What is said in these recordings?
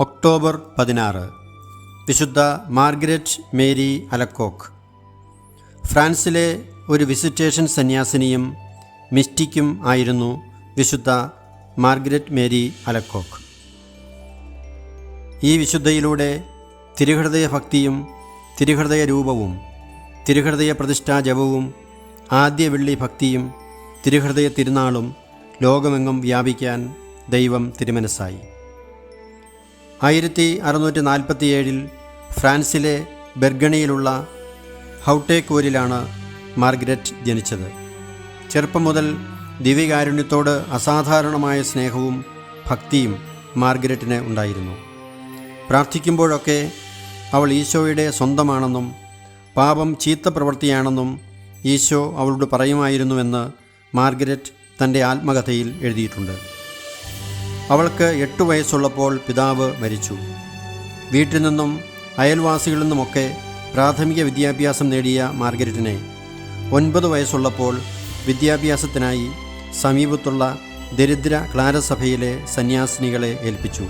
October പതിനാറ്. വിശുദ്ധ Margaret Mary അലക്കോക്ക്. ഫ്രാൻസിലെ ഒരു വിസിറ്റേഷൻ സന്യാസിനിയും മിസ്റ്റിക്കും ആയിരുന്നു വിശുദ്ധ മാർഗരറ്റ് മേരി അലക്കോക്ക്. ഈ വിശുദ്ധയിലൂടെ തിരുഹൃദയ ഭക്തിയും തിരുഹൃദയ രൂപവും തിരുഹൃദയ പ്രതിഷ്ഠാ ജപവും ആദ്യ വെള്ളി ഭക്തിയും തിരുഹൃദയ തിരുനാളും ലോകമെങ്ങും വ്യാപിക്കാൻ ദൈവം തിരുമനസ്സായി. ആയിരത്തി അറുന്നൂറ്റി നാൽപ്പത്തിയേഴിൽ ഫ്രാൻസിലെ ബെർഗണിയിലുള്ള ഹൗട്ടേക്കൂരിലാണ് മാർഗരറ്റ് ജനിച്ചത്. ചെറുപ്പം മുതൽ ദിവ്യകാരുണ്യത്തോട് അസാധാരണമായ സ്നേഹവും ഭക്തിയും മാർഗരറ്റിന് ഉണ്ടായിരുന്നു. പ്രാർത്ഥിക്കുമ്പോഴൊക്കെ അവൾ ഈശോയുടെ സ്വന്തമാണെന്നും പാപം ചീത്ത പ്രവൃത്തിയാണെന്നും ഈശോ അവളോട് പറയുമായിരുന്നുവെന്ന് മാർഗരറ്റ് തന്റെ ആത്മകഥയിൽ എഴുതിയിട്ടുണ്ട്. അവൾക്ക് എട്ട് വയസ്സുള്ളപ്പോൾ പിതാവ് മരിച്ചു. വീട്ടിൽ നിന്നും അയൽവാസികളിൽ നിന്നുമൊക്കെ പ്രാഥമിക വിദ്യാഭ്യാസം നേടിയ മാർഗരറ്റിനെ. ഒൻപത് വയസ്സുള്ളപ്പോൾ വിദ്യാഭ്യാസത്തിനായി സമീപത്തുള്ള ദരിദ്ര ക്ലാരസഭയിലെ സന്യാസിനികളെ ഏൽപ്പിച്ചു.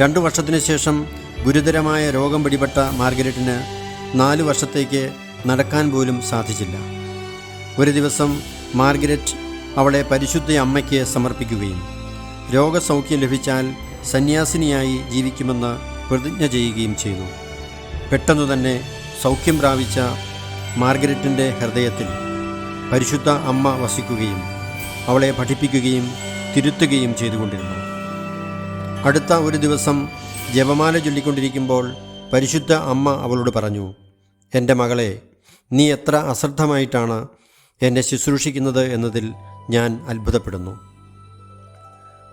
രണ്ടു വർഷത്തിനു ശേഷം ഗുരുതരമായ രോഗം പിടിപെട്ട മാർഗരറ്റിന് നാല് വർഷത്തേക്ക് നടക്കാൻ പോലും സാധിച്ചില്ല. ഒരു ദിവസം മാർഗരറ്റ് അവളെ പരിശുദ്ധ അമ്മയ്ക്ക് സമർപ്പിക്കുകയും രോഗസൗഖ്യം ലഭിച്ചാൽ സന്യാസിനിയായി ജീവിക്കുമെന്ന് പ്രതിജ്ഞ ചെയ്യുകയും ചെയ്തു. പെട്ടെന്നു തന്നെ സൗഖ്യം പ്രാപിച്ച മാർഗരറ്റിന്റെ ഹൃദയത്തിൽ പരിശുദ്ധ അമ്മ വസിക്കുകയും അവളെ പഠിപ്പിക്കുകയും തിരുത്തുകയും ചെയ്തുകൊണ്ടിരുന്നു. അടുത്ത ഒരു ദിവസം ജപമാല ചൊല്ലിക്കൊണ്ടിരിക്കുമ്പോൾ പരിശുദ്ധ അമ്മ അവളോട് പറഞ്ഞു എന്റെ മകളെ നീ എത്ര അശ്രദ്ധമായിട്ടാണ് എന്നെ ശുശ്രൂഷിക്കുന്നത് എന്നതിൽ ഞാൻ അത്ഭുതപ്പെടുന്നു.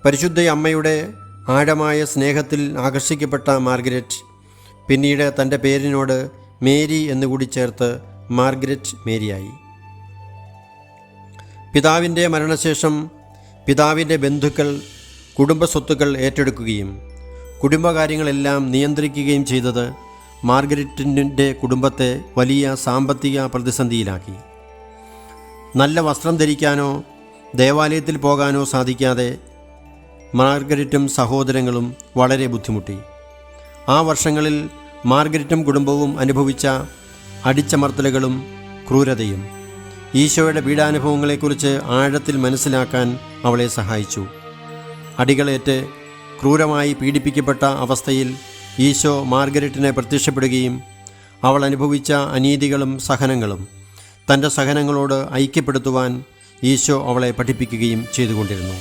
പരിശുദ്ധ അമ്മയുടെ ആഴമായ സ്നേഹത്തിൽ ആകർഷിക്കപ്പെട്ട മാർഗരറ്റ് പിന്നീട് തന്റെ പേരിനോട് മേരി എന്നുകൂടി ചേർത്ത് മാർഗരറ്റ് മേരിയായി. പിതാവിന്റെ മരണശേഷം പിതാവിന്റെ ബന്ധുക്കൾ കുടുംബ സ്വത്തുക്കൾ ഏറ്റെടുക്കുകയും കുടുംബകാര്യങ്ങളെല്ലാം നിയന്ത്രിക്കുകയും ചെയ്തത് മാർഗരറ്റിന്റെ കുടുംബത്തെ വലിയ സാമ്പത്തിക പ്രതിസന്ധിയിലാക്കി. നല്ല വസ്ത്രം ധരിക്കാനോ ദേവാലയത്തിൽ പോകാനോ സാധിക്കാതെ മാർഗരറ്റും സഹോദരങ്ങളും വളരെ ബുദ്ധിമുട്ടി. ആ വർഷങ്ങളിൽ മാർഗരറ്റും കുടുംബവും അനുഭവിച്ച അടിച്ചമർത്തലുകളും ക്രൂരതയും ഈശോയുടെ പീഡാനുഭവങ്ങളെക്കുറിച്ച് ആഴത്തിൽ മനസ്സിലാക്കാൻ അവളെ സഹായിച്ചു. അടികളേറ്റ് ക്രൂരമായി പീഡിപ്പിക്കപ്പെട്ട അവസ്ഥയിൽ ഈശോ മാർഗരറ്റിനെ പ്രത്യക്ഷപ്പെടുകയും അവൾ അനുഭവിച്ച അനീതികളും സഹനങ്ങളും തന്റെ സഹനങ്ങളോട് ഐക്യപ്പെടുത്തുവാൻ ഈശോ അവളെ പഠിപ്പിക്കുകയും ചെയ്തുകൊണ്ടിരുന്നു.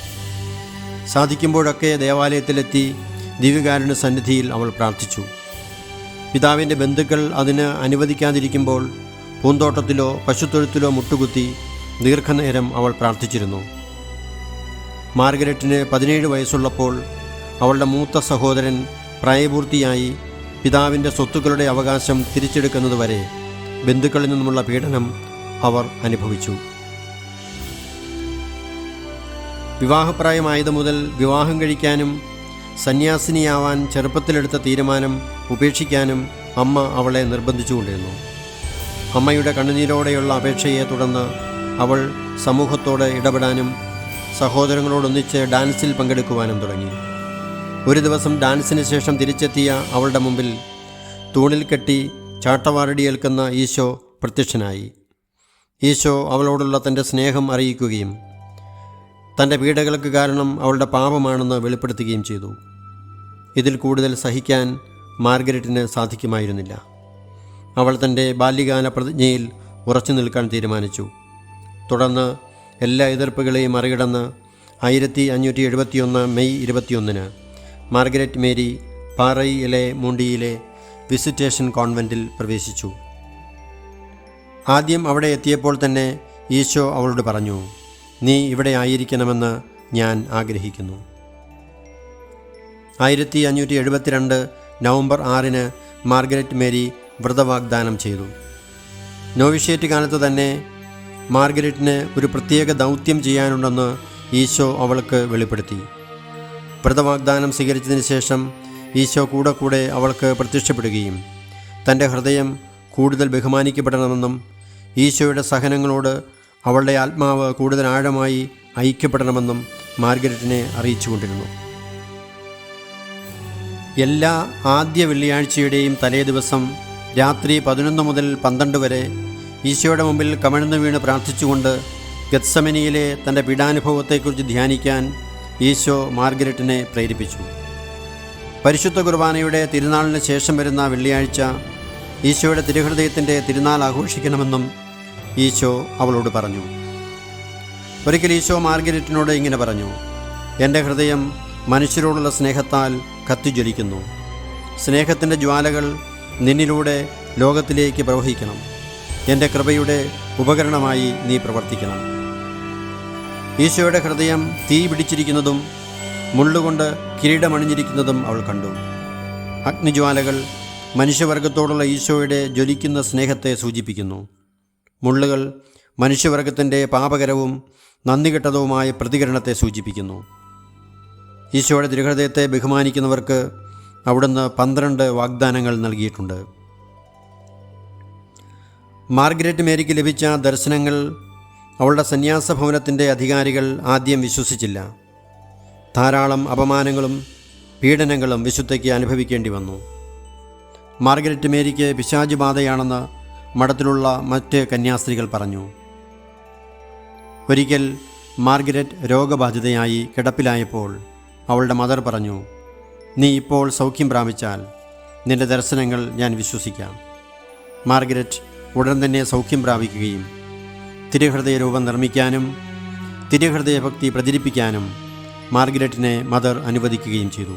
സാധിക്കുമ്പോഴൊക്കെ ദേവാലയത്തിലെത്തി ദിവ്യകാരുണ്യ സന്നിധിയിൽ അവൾ പ്രാർത്ഥിച്ചു. പിതാവിന്റെ ബന്ധുക്കൾ അതിന് അനുവദിക്കാതിരിക്കുമ്പോൾ പൂന്തോട്ടത്തിലോ പശുത്തൊഴുത്തിലോ മുട്ടുകുത്തി ദീർഘനേരം അവൾ പ്രാർത്ഥിച്ചിരുന്നു. മാർഗരറ്റിന് പതിനേഴ് വയസ്സുള്ളപ്പോൾ അവളുടെ മൂത്ത സഹോദരൻ പ്രായപൂർത്തിയായി പിതാവിന്റെ സ്വത്തുക്കളുടെ അവകാശം തിരിച്ചെടുക്കുന്നതുവരെ ബന്ധുക്കളിൽ നിന്നുമുള്ള പീഡനം അവർ അനുഭവിച്ചു. വിവാഹപ്രായമായതു മുതൽ വിവാഹം കഴിക്കാനും സന്യാസിനിയാവാൻ ചെറുപ്പത്തിലെടുത്ത തീരുമാനം ഉപേക്ഷിക്കാനും അമ്മ അവളെ നിർബന്ധിച്ചുകൊണ്ടിരുന്നു. അമ്മയുടെ കണ്ണുനീരോടെയുള്ള അപേക്ഷയെ തുടർന്ന് അവൾ സമൂഹത്തോട് ഇടപെടാനും സഹോദരങ്ങളോടൊന്നിച്ച് ഡാൻസിൽ പങ്കെടുക്കുവാനും തുടങ്ങി. ഒരു ദിവസം ഡാൻസിന് ശേഷം തിരിച്ചെത്തിയ അവളുടെ മുമ്പിൽ തൂണിൽ കെട്ടി ചാട്ടവാറടിയേൽക്കുന്ന ഈശോ പ്രത്യക്ഷനായി. ഈശോ അവളോടുള്ള തന്റെ സ്നേഹം അറിയിക്കുകയും തന്റെ പീഡകൾക്ക് കാരണം അവളുടെ പാപമാണെന്ന് വെളിപ്പെടുത്തുകയും ചെയ്തു. ഇതിൽ കൂടുതൽ സഹിക്കാൻ മാർഗരറ്റിന് സാധിക്കുമായിരുന്നില്ല. അവൾ തന്റെ ബാല്യകാല പ്രതിജ്ഞയിൽ ഉറച്ചു നിൽക്കാൻ തീരുമാനിച്ചു. തുടർന്ന് എല്ലാ എതിർപ്പുകളെയും മറികടന്ന് ആയിരത്തി അഞ്ഞൂറ്റി എഴുപത്തിയൊന്ന് മെയ് ഇരുപത്തിയൊന്നിന് മാർഗരറ്റ് മേരി പാറയിലെ മുണ്ടിയിലെ വിസിറ്റേഷൻ കോൺവെന്റിൽ പ്രവേശിച്ചു. ആദ്യം അവിടെ എത്തിയപ്പോൾ തന്നെ ഈശോ അവളോട് പറഞ്ഞു നീ ഇവിടെ ആയിരിക്കണമെന്ന് ഞാൻ ആഗ്രഹിക്കുന്നു. ആയിരത്തി അഞ്ഞൂറ്റി എഴുപത്തിരണ്ട് നവംബർ ആറിന് മാർഗരറ്റ് മേരി വ്രതവാഗ്ദാനം ചെയ്തു. നോവിഷേറ്റ് കാലത്ത് തന്നെ മാർഗരറ്റിന് ഒരു പ്രത്യേക ദൗത്യം ചെയ്യാനുണ്ടെന്ന് ഈശോ അവൾക്ക് വെളിപ്പെടുത്തി. വ്രതവാഗ്ദാനം സ്വീകരിച്ചതിന് ശേഷം ഈശോ കൂടെ കൂടെ അവൾക്ക് പ്രത്യക്ഷപ്പെടുകയും തന്റെ ഹൃദയം കൂടുതൽ ബഹുമാനിക്കപ്പെടണമെന്നും ഈശോയുടെ സഹനങ്ങളോട് അവളുടെ ആത്മാവ് കൂടുതൽ ആഴമായി ഐക്യപ്പെടണമെന്നും മാർഗരറ്റിനെ അറിയിച്ചുകൊണ്ടിരുന്നു. എല്ലാ ആദ്യ വെള്ളിയാഴ്ചയുടെയും തലേ ദിവസം രാത്രി പതിനൊന്ന് മുതൽ പന്ത്രണ്ട് വരെ ഈശോയുടെ മുമ്പിൽ കമഴ്ന്നു വീണ് പ്രാർത്ഥിച്ചുകൊണ്ട് ഗത്സമനിയിലെ തന്റെ പീഡാനുഭവത്തെക്കുറിച്ച് ധ്യാനിക്കാൻ ഈശോ മാർഗരറ്റിനെ പ്രേരിപ്പിച്ചു. പരിശുദ്ധ കുർബാനയുടെ തിരുനാളിന് ശേഷം വരുന്ന വെള്ളിയാഴ്ച ഈശോയുടെ തിരുഹൃദയത്തിന്റെ തിരുനാൾ ആഘോഷിക്കണമെന്നും ഈശോ അവളോട് പറഞ്ഞു. ഒരിക്കൽ ഈശോ മാർഗരറ്റിനോട് ഇങ്ങനെ പറഞ്ഞു എന്റെ ഹൃദയം മനുഷ്യരോടുള്ള സ്നേഹത്താൽ കത്തിജ്വലിക്കുന്നു. സ്നേഹത്തിന്റെ ജ്വാലകൾ നിന്നിലൂടെ ലോകത്തിലേക്ക് പ്രവഹിക്കണം. എന്റെ കൃപയുടെ ഉപകരണമായി നീ പ്രവർത്തിക്കണം. ഈശോയുടെ ഹൃദയം തീ പിടിച്ചിരിക്കുന്നതും മുള്ളുകൊണ്ട് കിരീടമണിഞ്ഞിരിക്കുന്നതും അവൾ കണ്ടു. അഗ്നിജ്വാലകൾ മനുഷ്യവർഗത്തോടുള്ള ഈശോയുടെ ജ്വലിക്കുന്ന സ്നേഹത്തെ സൂചിപ്പിക്കുന്നു. മുള്ളുകൾ മനുഷ്യവർഗത്തിന്റെ പാപകരവും നന്ദികെട്ടതുമായ പ്രതികരണത്തെ സൂചിപ്പിക്കുന്നു. ഈശോയുടെ തിരുഹൃദയത്തെ ബഹുമാനിക്കുന്നവർക്ക് അവിടുന്ന് പന്ത്രണ്ട് വാഗ്ദാനങ്ങൾ നൽകിയിട്ടുണ്ട്. മാർഗരറ്റ് മേരിക്ക് ലഭിച്ച ദർശനങ്ങൾ അവളുടെ സന്യാസ ഭവനത്തിന്റെ അധികാരികൾ ആദ്യം വിശ്വസിച്ചില്ല. ധാരാളം അപമാനങ്ങളും പീഡനങ്ങളും വിശുദ്ധയ്ക്ക് അനുഭവിക്കേണ്ടി വന്നു. മാർഗരറ്റ് മേരിക്ക് പിശാജ് ബാധയാണെന്ന് മഠത്തിലുള്ള മറ്റ് കന്യാസ്ത്രീകൾ പറഞ്ഞു. ഒരിക്കൽ മാർഗരറ്റ് രോഗബാധിതയായി കിടപ്പിലായപ്പോൾ അവളുടെ മദർ പറഞ്ഞു നീ ഇപ്പോൾ സൗഖ്യം പ്രാപിച്ചാൽ നിന്റെ ദർശനങ്ങൾ ഞാൻ വിശ്വസിക്കാം. മാർഗരറ്റ് ഉടൻ തന്നെ സൗഖ്യം പ്രാപിക്കുകയും തിരുഹൃദയ രൂപം നിർമ്മിക്കാനും തിരുഹൃദയ ഭക്തി പ്രചരിപ്പിക്കാനും മാർഗരറ്റിനെ മദർ അനുവദിക്കുകയും ചെയ്തു.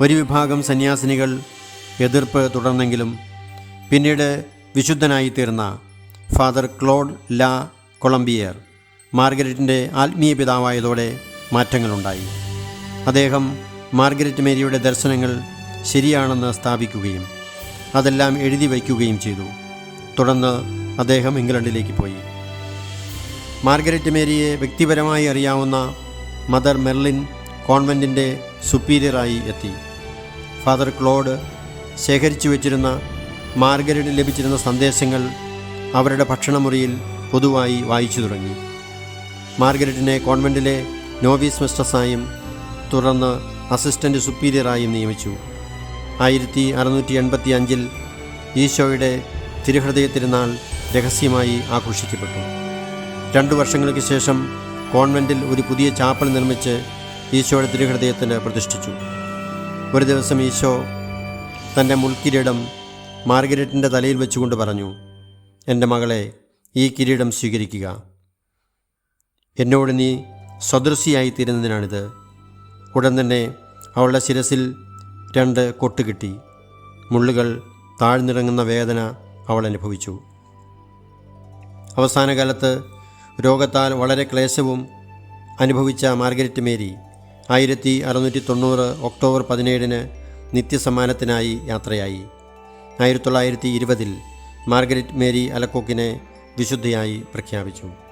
ഒരു വിഭാഗം സന്യാസിനികൾ എതിർപ്പ് തുടർന്നെങ്കിലും പിന്നീട് വിശുദ്ധനായി തീർന്ന ഫാദർ ക്ലോഡ് ലാ കൊളംബിയർ മാർഗരറ്റിന്റെ ആത്മീയ പിതാവായതോടെ മാറ്റങ്ങളുണ്ടായി. അദ്ദേഹം മാർഗരറ്റ് മേരിയുടെ ദർശനങ്ങൾ ശരിയാണെന്ന് സ്ഥാപിക്കുകയും അതെല്ലാം എഴുതി വയ്ക്കുകയും ചെയ്തു. തുടർന്ന് അദ്ദേഹം ഇംഗ്ലണ്ടിലേക്ക് പോയി. മാർഗരറ്റ് മേരിയെ വ്യക്തിപരമായി അറിയാവുന്ന മദർ മെർലിൻ കോൺവെന്റിന്റെ സുപ്പീരിയറായി എത്തി. ഫാദർ ക്ലോഡ് ശേഖരിച്ചു വച്ചിരുന്ന മാർഗരറ്റ് ലഭിച്ചിരുന്ന സന്ദേശങ്ങൾ അവരുടെ ഭക്ഷണമുറിയിൽ പൊതുവായി വായിച്ചു തുടങ്ങി. മാർഗരറ്റിനെ കോൺവെന്റിലെ നോവീസ് മിസ്റ്റസായും തുടർന്ന് അസിസ്റ്റന്റ് സുപ്പീരിയറായും നിയമിച്ചു. ആയിരത്തി അറുന്നൂറ്റി എൺപത്തി അഞ്ചിൽ ഈശോയുടെ തിരുഹൃദയ തിരുനാൾ രഹസ്യമായി ആഘോഷിക്കപ്പെട്ടു. രണ്ടു വർഷങ്ങൾക്ക് ശേഷം കോൺവെന്റിൽ ഒരു പുതിയ ചാപ്പൽ നിർമ്മിച്ച് ഈശോയുടെ തിരുഹൃദയത്തിന് പ്രതിഷ്ഠിച്ചു. ഒരു ദിവസം ഈശോ തന്റെ മുൾക്കിരീടം മാർഗരറ്റിന്റെ തലയിൽ വെച്ചുകൊണ്ട് പറഞ്ഞു എന്റെ മകളെ ഈ കിരീടം സ്വീകരിക്കുക. എന്നോട് നീ സദൃശിയായി തീരുന്നതിനാണിത് ഉടൻ തന്നെ അവളുടെ ശിരസിൽ രണ്ട് കൊട്ട് കിട്ടി. മുള്ളുകൾ താഴ്ന്നിറങ്ങുന്ന വേദന അവൾ അനുഭവിച്ചു. അവസാന കാലത്ത് രോഗത്താൽ വളരെ ക്ലേശവും അനുഭവിച്ച മാർഗരറ്റ് മേരി ആയിരത്തി അറുന്നൂറ്റി തൊണ്ണൂറ് ഒക്ടോബർ പതിനേഴിന് നിത്യസമ്മാനത്തിനായി യാത്രയായി. ആയിരത്തി തൊള്ളായിരത്തി ഇരുപതിൽ മാർഗരറ്റ് മേരി അലക്കോക്കിനെ വിശുദ്ധയായി പ്രഖ്യാപിച്ചു.